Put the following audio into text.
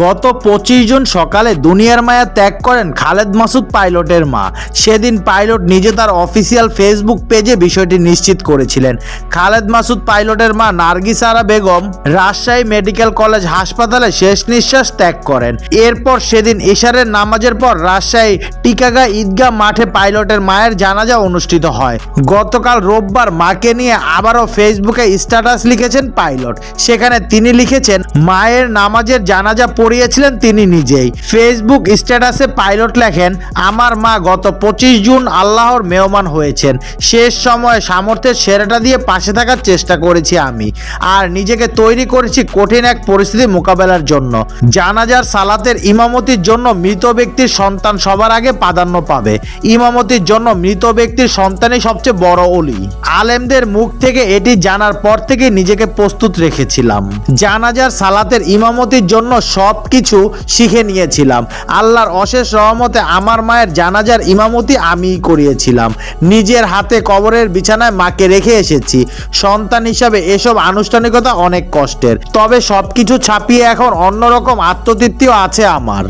গত পঁচিশ জুন সকালে দুনিয়ার মায়া ত্যাগ করেন খালেদ মাসুদ পাইলটের মা। সেদিন পাইলট নিজে তার অফিসিয়াল ফেসবুক পেজে বিষয়টি নিশ্চিত করেছিলেন। খালেদ মাসুদ পাইলটের মা নার্গিস আরা বেগম রাজশাহী মেডিকেল কলেজ হাসপাতালে শেষ নিঃশ্বাস ত্যাগ করেন। এরপর সেদিন ইশারের নামাজের পর রাজশাহী টিকাগা ঈদগাহ মাঠে পাইলটের মায়ের জানাজা অনুষ্ঠিত হয়। গতকাল রোববার মাকে নিয়ে আবারও ফেসবুকে স্ট্যাটাস লিখেছেন পাইলট। সেখানে তিনি লিখেছেন, মায়ের নামাজের জানাজা পড়িয়েছিলেন তিনি নিজেই। ফেসবুক স্ট্যাটাসে পাইলট লেখেন, আমার মা গত পঁচিশ জুন আল্লাহর মেহমান হয়েছেন। শেষ সময়ে সামর্থ্যের সেরাটা দিয়ে পাশে থাকার চেষ্টা করেছি আমি। আর নিজেকে তৈরি করেছি কঠিন এক পরিস্থিতি মোকাবেলার জন্য। জানাজার সালাতের ইমামতির জন্য মৃত ব্যক্তির সন্তান সবার আগে প্রাধান্য পাবে। ইমামতির জন্য মৃত ব্যক্তির সন্তানই সবচেয়ে বড় অলি। আলেমদের মুখ থেকে এটি জানার পর থেকে নিজেকে প্রস্তুত রেখেছিলাম। জানাজার সালাতের ইমামতির জন্য সব কিছু শিখে নিয়েছিলাম। আল্লাহর অশেষ রহমতে আমার মায়ের জানাজার ইমামতি আমিই করিয়েছিলাম। নিজের হাতে কবরের বিছানায় মাকে রেখে এসেছি। সন্তান হিসাবে এসব আনুষ্ঠানিকতা অনেক কষ্টের। তবে সবকিছু ছাপিয়ে এখন অন্যরকম আত্মতৃপ্তিও আছে আমার।